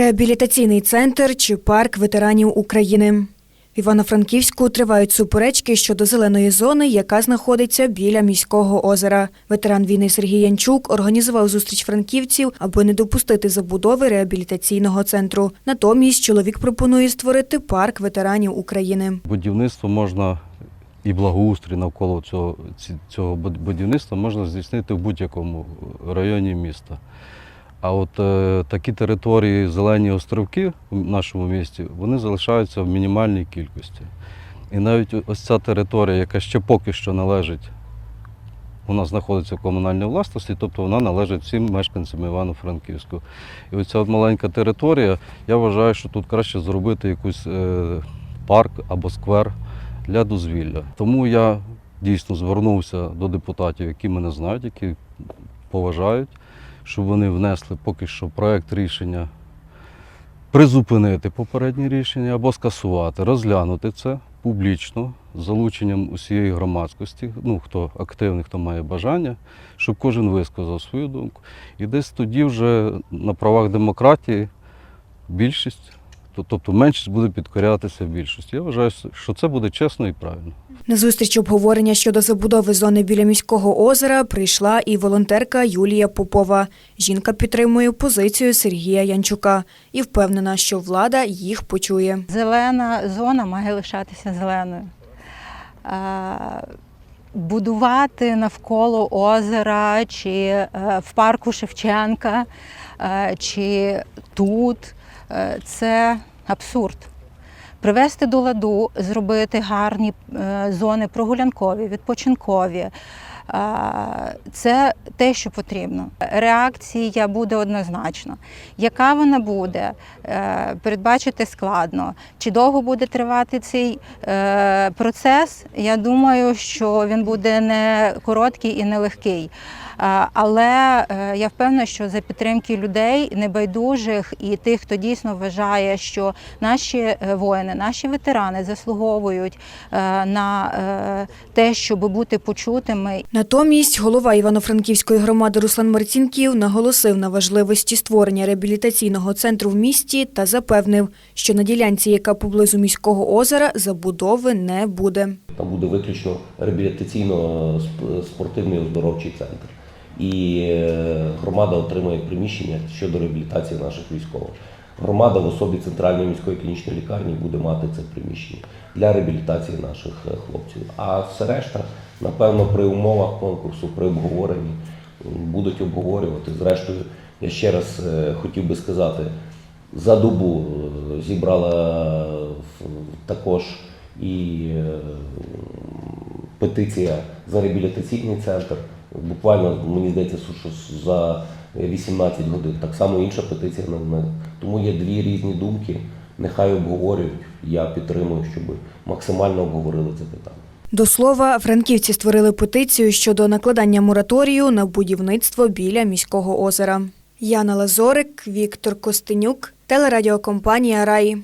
Реабілітаційний центр чи парк ветеранів України. В Івано-Франківську тривають суперечки щодо зеленої зони, яка знаходиться біля міського озера. Ветеран війни Сергій Янчук організував зустріч франківців, аби не допустити забудови реабілітаційного центру. Натомість чоловік пропонує створити парк ветеранів України. Будівництво можна і благоустрій навколо цього, цього будівництва можна здійснити в будь-якому районі міста. А от е, такі території, зелені островки в нашому місті, вони залишаються в мінімальній кількості. І навіть ось ця територія, яка ще поки що належить, вона знаходиться в комунальній власності, тобто вона належить всім мешканцям Івано-Франківську. І оця от маленька територія, я вважаю, що тут краще зробити якийсь е, парк або сквер для дозвілля. Тому я дійсно звернувся до депутатів, які мене знають, які поважають, щоб вони внесли поки що проект рішення призупинити попереднє рішення або скасувати, розглянути це публічно з залученням усієї громадськості, ну хто активний, хто має бажання, щоб кожен висказав свою думку. І десь тоді вже на правах демократії більшість, тобто меншість буде підкорятися більшості. Я вважаю, що це буде чесно і правильно. На зустріч обговорення щодо забудови зони біля міського озера прийшла і волонтерка Юлія Попова. Жінка підтримує позицію Сергія Янчука і впевнена, що влада їх почує. Зелена зона має лишатися зеленою. Будувати навколо озера чи е, в парку Шевченка, е, чи тут це абсурд. Привести до ладу, зробити гарні е, зони прогулянкові, відпочинкові. Це те, що потрібно. Реакція буде однозначно. Яка вона буде, е, передбачити складно. Чи довго буде тривати цей е, процес? Я думаю, що він буде не короткий і не легкий. Але е, я впевнена, що за підтримки людей небайдужих і тих, хто дійсно вважає, що наші воїни, наші ветерани заслуговують на те, щоб бути почутими Натомість голова Івано-Франківської громади Руслан Марцінків наголосив на важливості створення реабілітаційного центру в місті та запевнив, що на ділянці, яка поблизу міського озера, забудови не буде. Там буде виключно реабілітаційно-спортивний оздоровчий центр. І е, громада отримує приміщення щодо реабілітації наших військових. Громада в особі центральної міської клінічної лікарні буде мати це приміщення для реабілітації наших е, хлопців. А все решта, напевно, при умовах конкурсу, при обговоренні будуть обговорювати. Зрештою, я ще раз е, хотів би сказати, за добу е, зібрала також і е, петиція за реабілітаційний центр. Буквально мені здається, що за 18 годин. Так само інша петиція на мене. Тому є дві різні думки. Нехай обговорюють. Я підтримую, щоб максимально обговорили це питання. До слова, франківці створили петицію щодо накладання мораторію на будівництво біля міського озера. Яна Лазорик, Віктор Костенюк, телерадіокомпанія Раї.